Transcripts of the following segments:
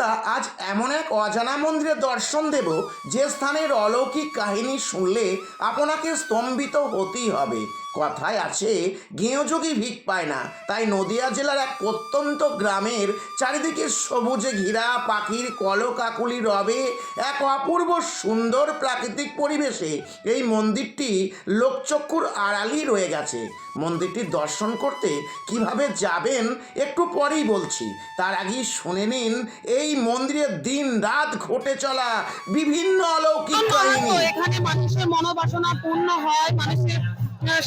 বন্ধুরা, আজ এমন এক অজানা মন্দিরের দর্শন দেব, যে স্থানের অলৌকিক কাহিনী শুনলে আপনাকে স্তম্ভিত হতেই হবে। কথায় আছে গেঁয়োযোগী ভিক পায় না। তাই নদিয়া জেলার এক প্রত্যন্ত গ্রামের চারিদিকে সবুজে ঘেরা পাখির কলকাকুলি রবে এক অপূর্ব সুন্দর প্রাকৃতিক পরিবেশে এই মন্দিরটি লোকচক্ষুর আড়ালই রয়ে গেছে। মন্দিরটি দর্শন করতে কীভাবে যাবেন একটু পরেই বলছি। তার আগেই শুনে নিন এই মন্দিরের দিন রাত ঘটে চলা বিভিন্ন অলৌকিক কাহিনী। এখানে মানুষের মনোবাসনা পূর্ণ হয় মানুষের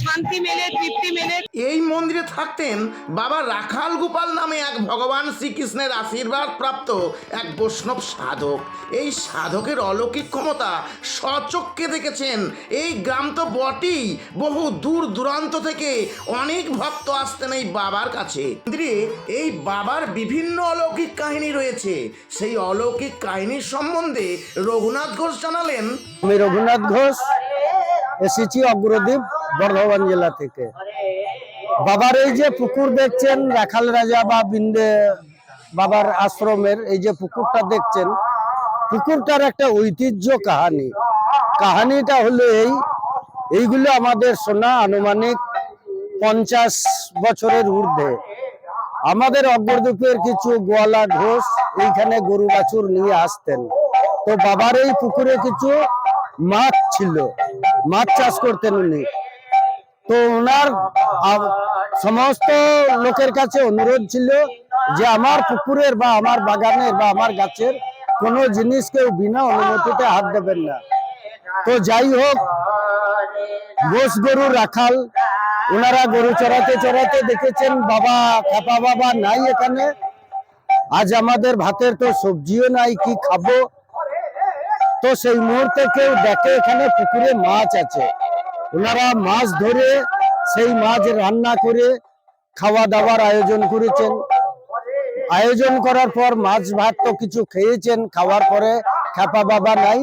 শান্তি মেলে তৃপ্তি মেলে। এই মন্দিরে থাকতেন বাবা রাখাল গোপাল নামে এক ভগবান শ্রীকৃষ্ণের আশীর্বাদ প্রাপ্ত এক বৈষ্ণব সাধক। এই সাধকের অলৌকিক ক্ষমতা স্বচক্ষে দেখেছেন। এই গ্রাম তো বটেই বহু দূর দূরান্ত থেকে অনেক ভক্ত আসতেন এই বাবার কাছে। মন্দিরে এই বাবার বিভিন্ন অলৌকিক কাহিনী রয়েছে। সেই অলৌকিক কাহিনীর সম্বন্ধে রঘুনাথ ঘোষ জানালেন। আমি রঘুনাথ ঘোষ এসেছি অগ্রদ্বীপ বর্ধমান জেলা থেকে। বাবার এই যে পুকুর দেখছেন, রাখাল রাজা বা বিন্দে বাবার আশ্রমের এই যে পুকুরটা দেখছেন, পুকুরটার একটা ঐতিহ্য কাহানি। কাহানিটা হলো এই, এইগুলো আমাদের শোনা আনুমানিক পঞ্চাশ বছরের ঊর্ধ্বে। আমাদের অগ্রদ্বীপের কিছু গোয়ালা ঘোষ এইখানে গরু বাছুর নিয়ে আসতেন। তো বাবার এই পুকুরে কিছু মাছ ছিল। মাছ চাষ করতেন উনি। তো ওনার সমস্ত লোকের কাছে অনুরোধ ছিল যে আমার পুকুরের বা আমার বাগানের বা আমার গাছের কোনো জিনিস কেউ বিনা অনুমতিতে হাত দেবেন না। তো যাই হোক গোস গরু রাখাল, ওনারা গরু চড়াতে চড়াতে দেখেছেন, বাবা, খাপা বাবা নাই এখানে। আজ আমাদের ভাতের তো সবজিও নাই, কি খাব? তো সেই মুহূর্তে কেউ দেখে এখানে পুকুরে মাছ আছে। ওনারা মাছ ধরে সেই মাছ রান্না করে খাওয়া দাওয়ার আয়োজন করেছেন। আয়োজন করার পর মাছ ভাত তো কিছু খেয়েছেন, খাওয়ার পরে খাপা বাবা নাই।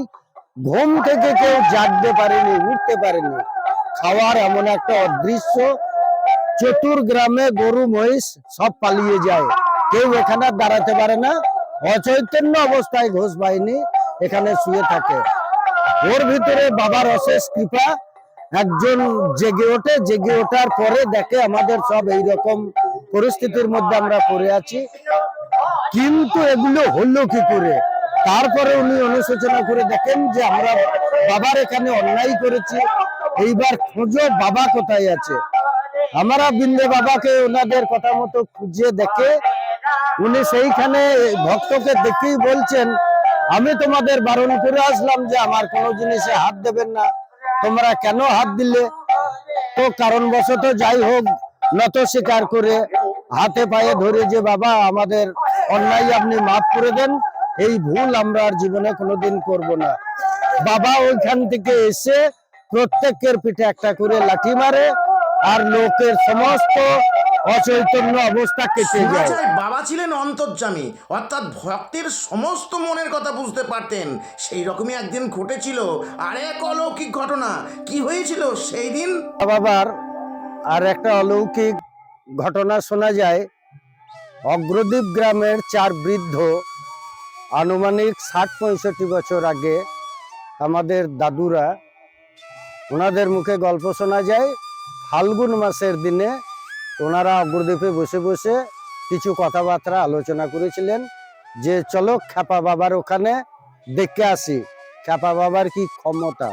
ঘুম থেকে কেউ জাগতে পারেনি, উঠতে পারেনি। খাওয়ার এমন একটা অদৃশ্য চতুর গ্রামে গরু, মহিষ সব পালিয়ে যায়। কেউ এখানে দাঁড়াতে পারে না। অচৈতন্য অবস্থায় ঘোষ বাহিনী এখানে শুয়ে থাকে। ওর ভিতরে বাবার অশেষ কৃপা একজন জেগে ওঠে, জেগে ওঠার পরে দেখে আমাদের সব এই রকম পরিস্থিতির মধ্যে আমরা পড়ে আছি। কিন্তু এগুলো হলো কি করে? তারপরে উনি অনুশোচনা করে দেখেন যে আমরা বাবার এখানে অন্যায় করেছি। এইবার খোঁজো বাবা কোথায় আছে? আমরা বিন্দে বাবাকে ওনাদের কথা মতো খুঁজে দেখে উনি সেইখানে ভক্তকে দেখেই বলছেন, আমি তোমাদের বারণ করে আসলাম যে আমার কোনো জিনিসে হাত দেবেন না। তোমরা কেন হাত দিলে? তো কারণবশত যাই হোক, নত স্বীকার করে হাতে পায়ে ধরে যে বাবা, আমাদের অন্যায় আপনি মাফ করে দেন, এই ভুল আমরা আর জীবনে কোনোদিন করব না। বাবা ওইখান থেকে এসে প্রত্যেকের পিঠে একটা করে লাঠি মারে, আর লোকের সমস্ত অচৈতন্য অবস্থা কেটে যায়। বাবা ছিলেন অন্তর্যামী অর্থাৎ ভক্তের সমস্ত মনের কথা বুঝতে পারতেন। সেই রকমই একদিন ঘটেছিল আর এক অলৌকিক ঘটনা। কি হয়েছিল সেই দিন? বাবার আর একটা অলৌকিক ঘটনা শোনা যায়। অগ্রদ্বীপ গ্রামের চার বৃদ্ধ আনুমানিক ষাট পঁয়ষট্টি বছর আগে আমাদের দাদুরা ওনাদের মুখে গল্প শোনা যায়। ফাল্গুন মাসের দিনে ওনারা অগ্রদ্বীপে বসে বসে কিছু কথাবার্তা আলোচনা করেছিলেন যে চলো খ্যাপা বাবার ওখানে দেখে আসি, খ্যাপা বাবার কি ক্ষমতা।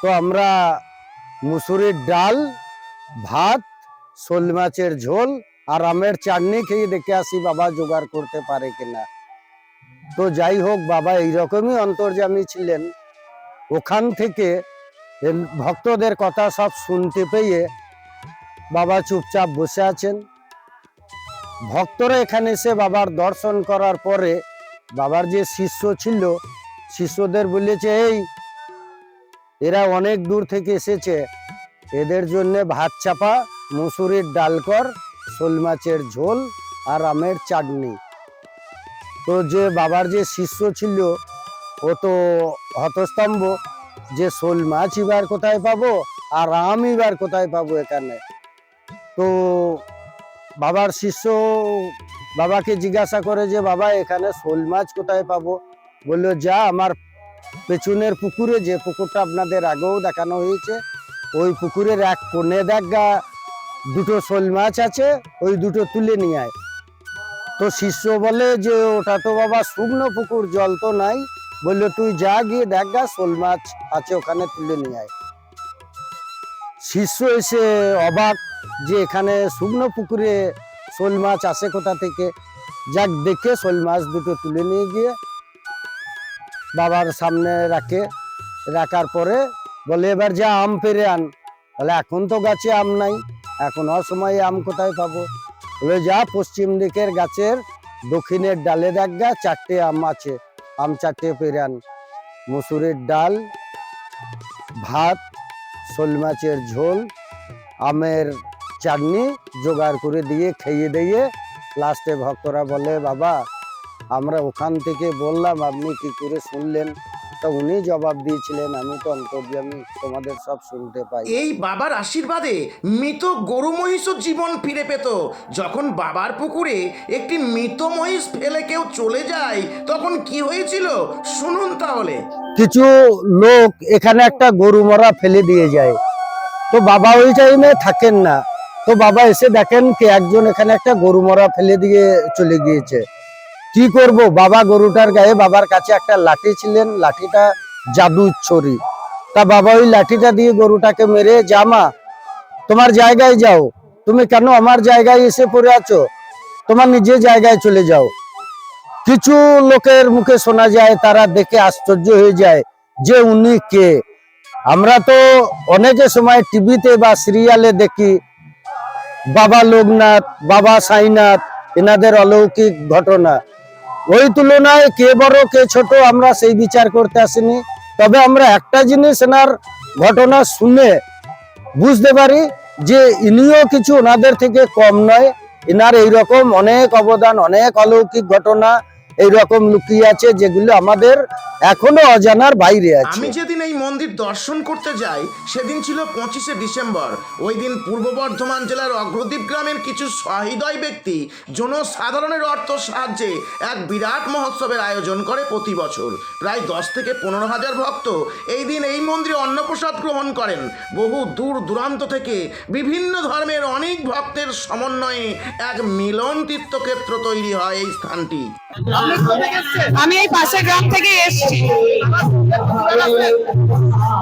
তো আমরা মুসুরির ডাল, ভাত, শোল মাছের ঝোল আর আমের চাটনি খেয়ে দেখে আসি বাবা জোগাড় করতে পারে কিনা। তো যাই হোক বাবা, এইরকমই অন্তর্জামী ছিলেন। ওখান থেকে ভক্তদের কথা সব শুনতে পেয়ে বাবা চুপচাপ বসে আছেন। ভক্তরা এখানে এসে বাবার দর্শন করার পরে বাবার যে শিষ্য ছিল, শিষ্যদের বলেছে, এই, এরা অনেক দূর থেকে এসেছে। এদের জন্য ভাত চাপা, মুসুরির ডালকর শোল মাছের ঝোল আর আমের চাটনি। তো যে বাবার যে শিষ্য ছিল, ও তো হতস্তম্ভ যে শোল মাছ এবার কোথায় পাবো আর আম এবার কোথায় পাবো এখানে। তো বাবার শিষ্য বাবাকে জিজ্ঞাসা করে যে, বাবা, এখানে শোল মাছ কোথায় পাবো? বলল, যা আমার পেছনের পুকুরে, যে পুকুরটা আপনাদের আগেও দেখানো হয়েছে, ওই পুকুরের এক কোণে দেখা দুটো শোল মাছ আছে, ওই দুটো তুলে নিয়ে আয়। তো শিষ্য বলে যে, ওটা তো বাবা শুকনো পুকুর, জল তো নাই। বলল, তুই যা গিয়ে দেখ শোল মাছ আছে, ওখানে তুলে নিয়ে আয়। শিষ্য এসে অবাক যে এখানে শুকনো পুকুরে শোল মাছ আসে কোথা থেকে? যাক, দেখে শোল মাছ দুটো তুলে নিয়ে গিয়ে বাবার সামনে রাখে। রাখার পরে বলে, এবার যা আম পেরে আন। বলে, এখন তো গাছে আম নাই। এখন অসময়ে আম কোথায় পাবো? বলে, যা, পশ্চিম দিকের গাছের দক্ষিণের ডালে দেখ চারটে আম আছে। আম চারটে পেরে আন। মুসুরির ডাল, ভাত, শোল মাছের ঝোল, আমের চাটনি জোগাড় করে দিয়ে খেয়ে দিয়ে লাস্টে ভক্তরা বলে বাবা আমরা ওখান থেকে বললাম আপনি কি করে শুনলেন? তা উনি জবাব দিয়েছিলেন আমি তো অন্তর্যামী তোমাদের সব শুনতে পাই। এই বাবার আশীর্বাদে মৃত গরু মহিষও জীবন ফিরে পেত। যখন বাবার পুকুরে একটি মৃত মহিষ ফেলে কেউ চলে যায় তখন কি হয়েছিল? শুনুন তাহলে। কিছু লোক এখানে একটা গরু মরা ফেলে দিয়ে যায়। তো বাবা ওই টাইমে থাকেন না। তো বাবা এসে দেখেন কি একজন এখানে একটা গরু মরা ফেলে দিয়ে চলে গিয়েছে। কি করব? বাবা গরুটার গায়ে বাবার কাছে একটা লাঠি ছিলেন, লাঠিটা জাদু ছড়ি। তা বাবা ওই লাঠিটা দিয়ে গরুটাকে মেরে জামা তোমার জায়গায় যাও। তুমি কেন আমার জায়গায় এসে পড়ে আছো? তোমার নিজের জায়গায় চলে যাও। কিছু লোকের মুখে শোনা যায়, তারা দেখে আশ্চর্য হয়ে যায় যে উনি কে। আমরা তো অনেকে সময় টিভিতে বা সিরিয়ালে দেখি বাবা লোকনাথ, বাবা সাইনাথ, এনাদের অলৌকিক ঘটনা। ওই তুলনায় কে বড়, কে ছোট, আমরা সেই বিচার করতে আসিনি। তবে আমরা একটা জিনিস এনার ঘটনা শুনে বুঝতে পারি যে ইনিও কিছু ওনাদের থেকে কম নয়। এনার এইরকম অনেক অবদান, অনেক অলৌকিক ঘটনা এইরকম লুকিয়ে আছে যেগুলো আমাদের এখনও অজানার বাইরে আছে। আমি যেদিন এই মন্দির দর্শন করতে যাই, সেদিন ছিল পঁচিশে ডিসেম্বর। ওই দিন পূর্ব বর্ধমান জেলার অগ্রদ্বীপ গ্রামের কিছু সহৃদয় ব্যক্তি জনসাধারণের অর্থ সাহায্যে এক বিরাট মহোৎসবের আয়োজন করে প্রতি বছর। প্রায় দশ থেকে পনেরো হাজার ভক্ত এই দিন এই মন্দিরে অন্নপ্রসাদ গ্রহণ করেন। বহু দূর দূরান্ত থেকে বিভিন্ন ধর্মের অনেক ভক্তের সমন্বয়ে এক মিলন তীর্থক্ষেত্র তৈরি হয় এই স্থানটি। আমি এই পাশের গ্রাম থেকে এসেছি।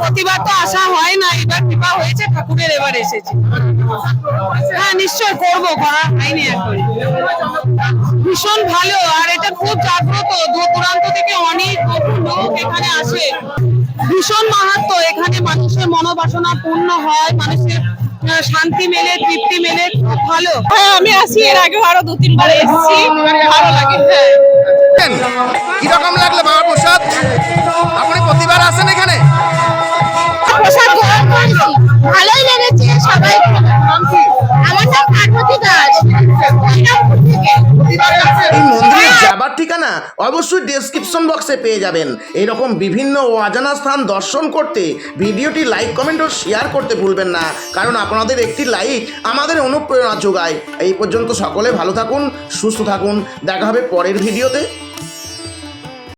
প্রতিবার তো আসা হয় না, এবার কৃপা হয়েছে, ঠাকুরের এবার এসেছি। হ্যাঁ নিশ্চয় করব করা হয়নি এখন। ভীষণ ভালো, আর এটা খুব জাগ্রত দূর দূরান্ত থেকে অনেক লোক এখানে আসে। ভীষণ মাহাত্ম, এখানে মানুষের মনোবাসনা পূর্ণ হয়, মানুষের শান্তি মেলে, তৃপ্তি মেলে, খুব ভালো। হ্যাঁ আমি আসি, এর আগেও আরও দু তিনবার এসেছি। অবশ্যই ডেসক্রিপশন বক্সে পেয়ে যাবেন। এরকম বিভিন্ন অজানা স্থান দর্শন করতে, ভিডিওটি লাইক কমেন্ট ও শেয়ার করতে ভুলবেন না। কারণ আপনাদের একটি লাইক আমাদের অনুপ্রেরণা যোগায়। এই পর্যন্ত সকলে ভালো থাকুন, সুস্থ থাকুন। দেখা হবে পরের ভিডিওতে।